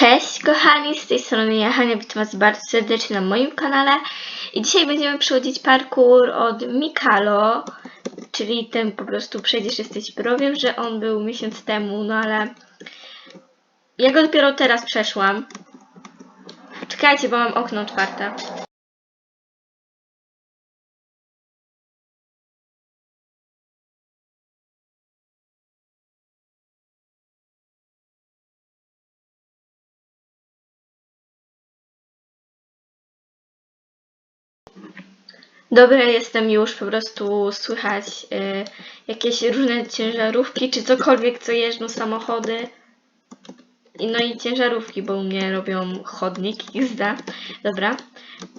Cześć kochani, z tej strony ja Hania, witam was bardzo serdecznie na moim kanale i dzisiaj będziemy przechodzić parkour od Mikalo, czyli ten po prostu przejdziesz jesteś pro. Wiem, że on był miesiąc temu, no ale ja go dopiero teraz przeszłam. Czekajcie, bo mam okno otwarte. Dobra, jestem już, po prostu słychać y, jakieś różne ciężarówki, czy cokolwiek, co jeżdżą samochody. I no i ciężarówki, bo u mnie robią chodnik XD. Dobra,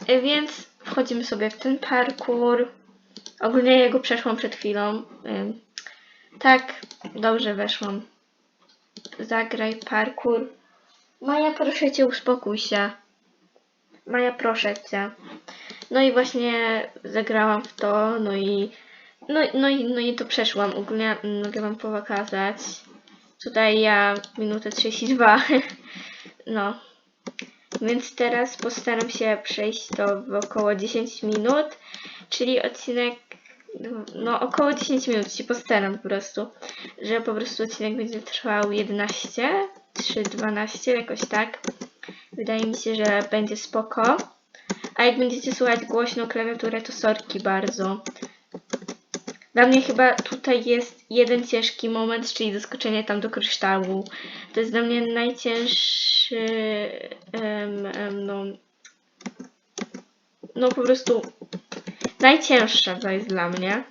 y, więc wchodzimy sobie w ten parkour. Ogólnie ja go przeszłam przed chwilą. Y, tak, dobrze weszłam. Zagraj parkour. Maja, proszę cię, uspokój się. Maja, proszę cię. No i właśnie zagrałam w to, no i no, no, i, no i to przeszłam. Ogólnie mm, mogę wam pokazać. Tutaj ja minutę 32. No. Więc teraz postaram się przejść to w około 10 minut, czyli odcinek no około 10 minut się postaram po prostu, że po prostu odcinek będzie trwał 11 czy 12, jakoś tak. Wydaje mi się, że będzie spoko. A jak będziecie słuchać głośno klawiaturę, to sorki bardzo. Dla mnie chyba tutaj jest jeden ciężki moment, czyli doskoczenie tam do kryształu. To jest dla mnie najcięższy, em, em, no, no po prostu najcięższa to jest dla mnie.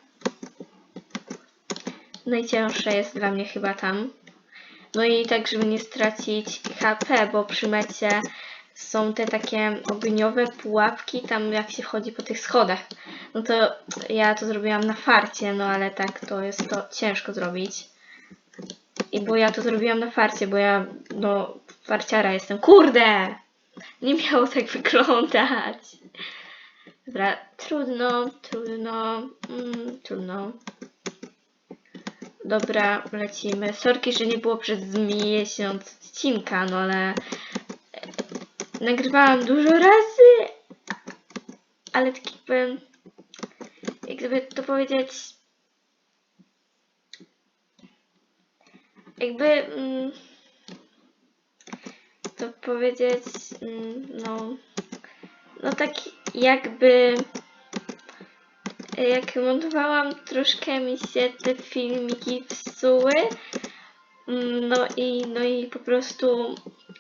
Najcięższa jest dla mnie chyba tam. No i tak, żeby nie stracić HP, bo przy mecie są te takie ogniowe pułapki, tam jak się wchodzi po tych schodach. No to ja to zrobiłam na farcie, no ale tak to jest to ciężko zrobić. I bo ja to zrobiłam na farcie, bo ja no farciara jestem. Kurde! Nie miało tak wyglądać. Dobra, trudno, trudno, mm, trudno. Dobra, lecimy. Sorki, że nie było przez miesiąc odcinka, no ale nagrywałam dużo razy, ale tak jakby, jak gdyby to powiedzieć, jakby, mm, to powiedzieć, mm, no, no tak jakby, jak montowałam, troszkę mi się te filmiki psuły, Mm, No i, no i po prostu,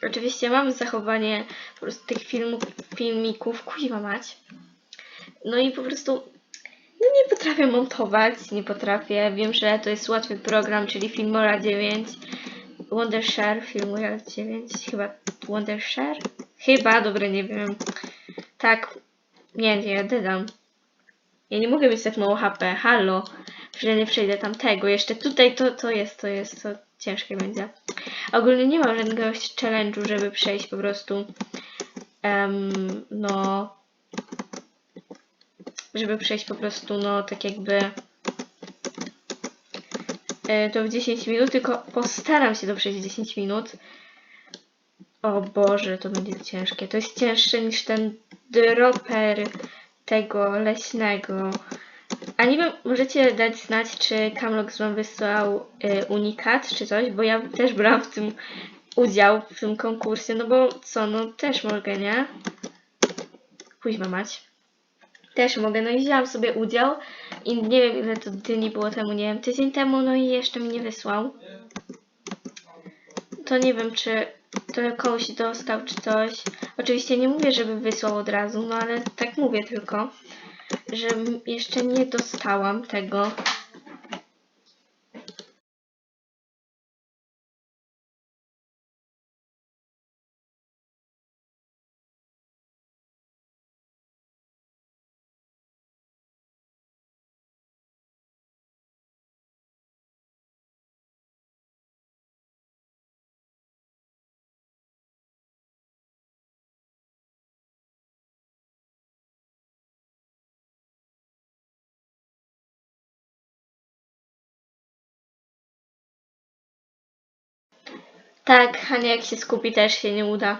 oczywiście mam zachowanie po prostu tych filmów, filmików, kuźwa mać. No i po prostu, no nie potrafię montować, nie potrafię. Wiem, że to jest łatwy program, czyli Filmora 9, Wondershare, Filmora 9, chyba Wondershare? Chyba, dobra, nie wiem. Tak, nie, nie, dodam. Ja nie mogę mieć tak mało HP, halo, że nie przejdę tamtego. Jeszcze tutaj to, to jest, to jest, to ciężkie będzie. Ogólnie nie mam żadnego challenge'u, żeby przejść po prostu, em, no, żeby przejść po prostu, no, tak jakby e, to w 10 minut, tylko postaram się to przejść w 10 minut. O Boże, to będzie ciężkie. To jest cięższe niż ten dropper tego leśnego. A nie wiem, możecie dać znać, czy Camlox wam wysłał y, unikat czy coś, bo ja też brałam w tym udział w tym konkursie, no bo co, no też mogę, nie? Kuźma mać. Też mogę, no i wzięłam sobie udział i nie wiem ile to dni było temu, nie wiem, tydzień temu, no i jeszcze mi nie wysłał. To nie wiem, czy to komuś dostał, czy coś. Oczywiście nie mówię, żeby wysłał od razu, no ale tak mówię tylko że jeszcze nie dostałam tego. Tak, Hania jak się skupi też się nie uda.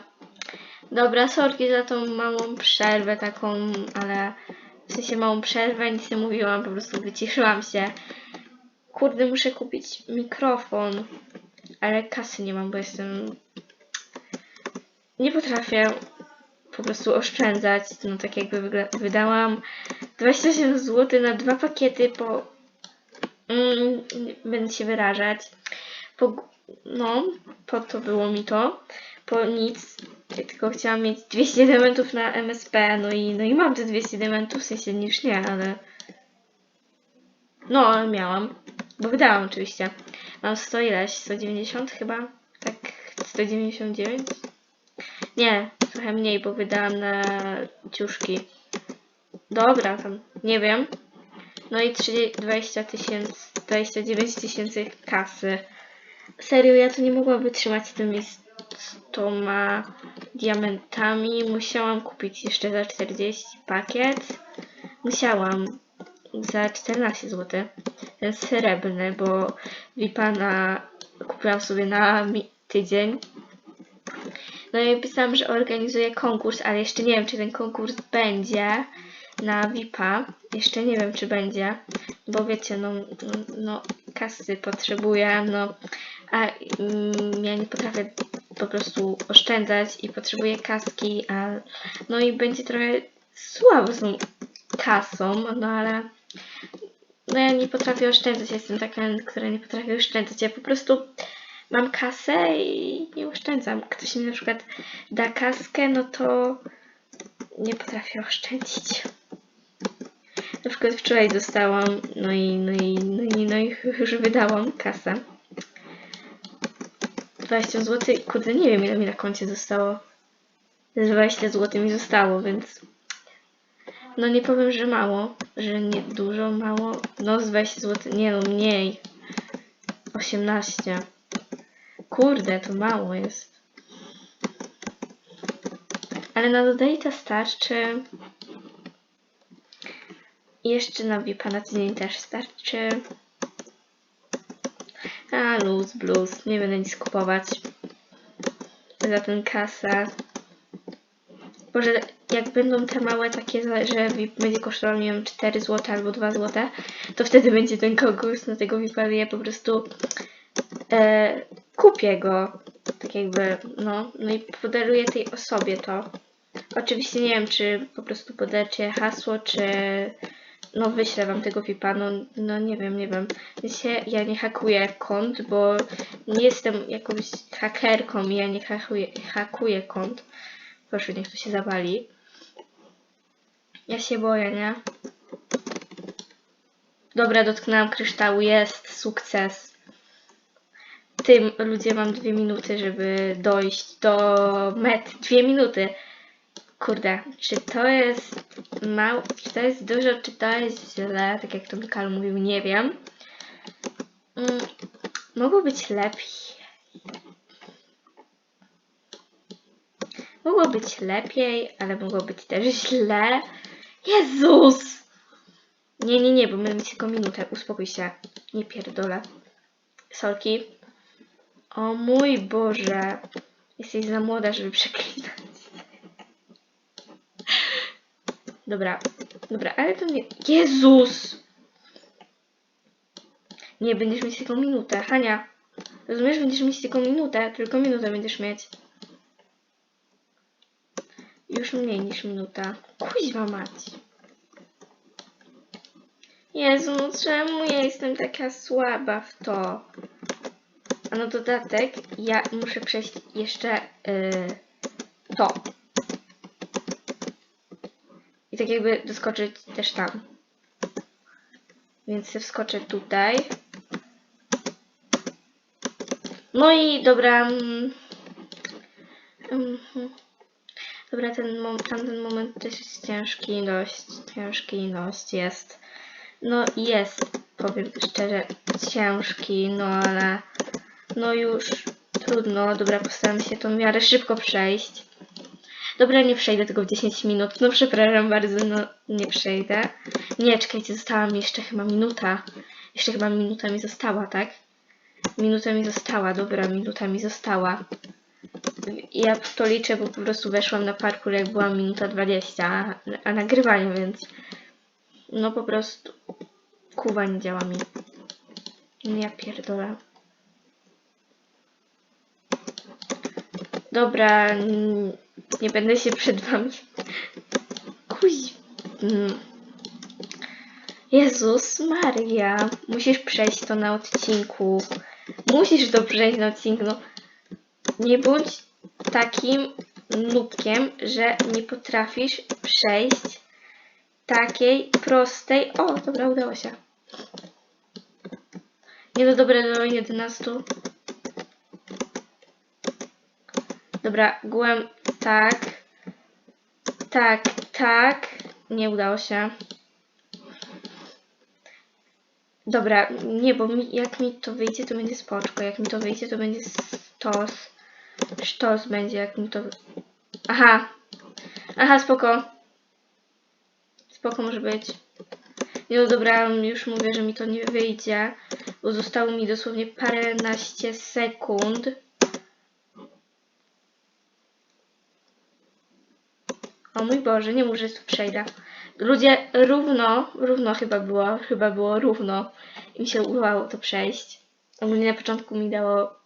Dobra, sorki za tą małą przerwę taką, ale w sensie małą przerwę, nic nie mówiłam, po prostu wyciszyłam się. Kurde, muszę kupić mikrofon, ale kasy nie mam, bo jestem... Nie potrafię po prostu oszczędzać, no tak jakby wydałam 27 zł na dwa pakiety po... Mm, będę się wyrażać. Po, no, po to było mi to. Po nic. Ja tylko chciałam mieć 200 diamentów na MSP, no i, no i mam te 200 diamentów, w sensie niż nie, ale... No, ale miałam. Bo wydałam oczywiście. Mam 100 ileś, 190 chyba? Tak, 199? Nie, trochę mniej, bo wydałam na ciuszki. Dobra, tam, nie wiem. No i 30, 20 tysięcy, 29 tysięcy kasy. Serio, ja tu nie mogłam wytrzymać z tymi 100 diamentami. Musiałam kupić jeszcze za 40 pakiet. Musiałam za 14 zł. Ten srebrny, bo Vipana kupiłam sobie na tydzień. No i pisałam, że organizuję konkurs, ale jeszcze nie wiem, czy ten konkurs będzie na VIPa. Jeszcze nie wiem, czy będzie, bo wiecie, no, no, no kasy potrzebuję, no, a mm, ja nie potrafię po prostu oszczędzać i potrzebuję kaski, a no i będzie trochę słabo z tą kasą, no ale no ja nie potrafię oszczędzać, jestem taka, która nie potrafi oszczędzać, ja po prostu mam kasę i nie oszczędzam. Ktoś mi na przykład da kaskę, no to nie potrafię oszczędzić. Na przykład wczoraj dostałam, no i, no i, no i, no i już wydałam kasę. 20 zł, kurde, nie wiem ile mi na koncie zostało. Z 20 zł mi zostało, więc no nie powiem, że mało, że nie dużo, mało. No z 20 zł, nie no mniej. 18. Kurde, to mało jest. Ale na dodajta starczy. Jeszcze na tydzień też starczy. A, luz, blues. Nie będę nic kupować. Za ten kasę. Boże, jak będą te małe takie, że VIP będzie kosztował, nie wiem, 4 zł albo 2 zł, to wtedy będzie ten konkurs na tego VIPa i ja po prostu e, kupię go. Tak jakby, no, no i podaruję tej osobie to. Oczywiście nie wiem, czy po prostu podacie hasło, czy no wyślę wam tego VIPa, no, no nie wiem, nie wiem. Ja nie hakuję kont, bo nie jestem jakąś hakerką i ja nie hakuję, hakuję kont. Proszę, niech to się zawali. Ja się boję, nie? Dobra, dotknęłam kryształu, jest sukces. Tym ludzie mam dwie minuty, żeby dojść do met. Dwie minuty. Kurde, czy to jest mało, czy to jest dużo, czy to jest źle, tak jak to Mikal mówił, nie wiem. Mm, mogło być lepiej. Mogło być lepiej, ale mogło być też źle. Jezus! Nie, nie, nie, bo my mamy tylko minutę. Uspokój się. Nie pierdolę. Solki. O mój Boże. Jesteś za młoda, żeby przeklinać. Dobra, dobra, ale to nie... Jezus! Nie, będziesz mieć tylko minutę. Hania, rozumiesz? Będziesz mieć tylko minutę. Tylko minutę będziesz mieć. Już mniej niż minuta. Kuźwa mać. Jezu, no czemu ja jestem taka słaba w to? A na dodatek ja muszę przejść jeszcze yy, to. Tak jakby doskoczyć też tam. Więc wskoczę tutaj. No i dobra. mm, mhm. Dobra, ten mom- tamten moment też jest ciężki, dość ciężki, dość jest. No jest, powiem szczerze, ciężki, no ale no już trudno. Dobra, postaram się tą miarę szybko przejść. Dobra, nie przejdę tego w 10 minut. No przepraszam bardzo, no nie przejdę. Nie, czekajcie, została mi jeszcze chyba minuta. Jeszcze chyba minuta mi została, tak? Minuta mi została, dobra, minuta mi została. Ja to liczę, bo po prostu weszłam na parkour jak była minuta 20, a, a nagrywanie, więc no po prostu kuwa nie działa mi. Ja pierdolę. Dobra, nie będę się przed wami. Kuź. mm. Jezus Maria, musisz przejść to na odcinku. Musisz to przejść na odcinku. No. Nie bądź takim nubkiem, że nie potrafisz przejść takiej prostej. O, dobra, udało się. Nie no dobre do 11. Dobra, głęb tak. Tak, tak. Nie udało się. Dobra, nie, bo mi, jak mi to wyjdzie, to będzie spoczko. Jak mi to wyjdzie, to będzie stos. Sztos będzie, jak mi to... Aha. Aha, spoko. Spoko może być. No dobra, już mówię, że mi to nie wyjdzie, bo zostało mi dosłownie paręnaście sekund. O mój Boże, nie że tu przejdę. Ludzie, równo, równo chyba było, chyba było równo. I mi się udało to przejść. Ogólnie na początku mi dało...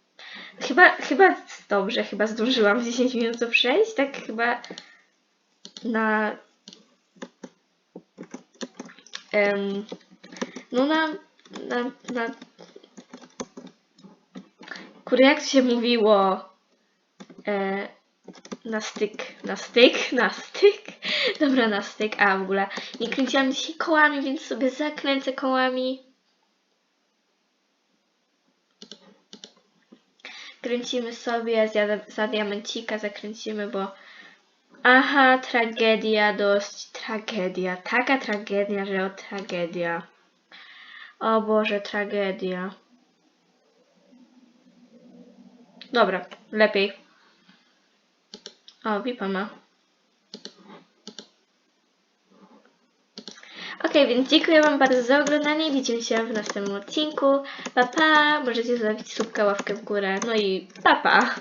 Chyba, chyba dobrze, chyba zdążyłam w 10 minut to przejść, tak chyba na... Em, no na, na, na... Kurde, jak to się mówiło? E, na styk, na styk, na styk. Dobra, na styk. A w ogóle nie kręciłam dzisiaj kołami, więc sobie zakręcę kołami. Kręcimy sobie za, za diamencika, zakręcimy, bo. Aha, tragedia, dość tragedia. Taka tragedia, że o tragedia. O Boże, tragedia. Dobra, lepiej. O, VIPa ma. Ok, więc dziękuję Wam bardzo za oglądanie. Widzimy się w następnym odcinku. Pa, pa! Możecie zostawić subkę, ławkę w górę. No i pa, pa!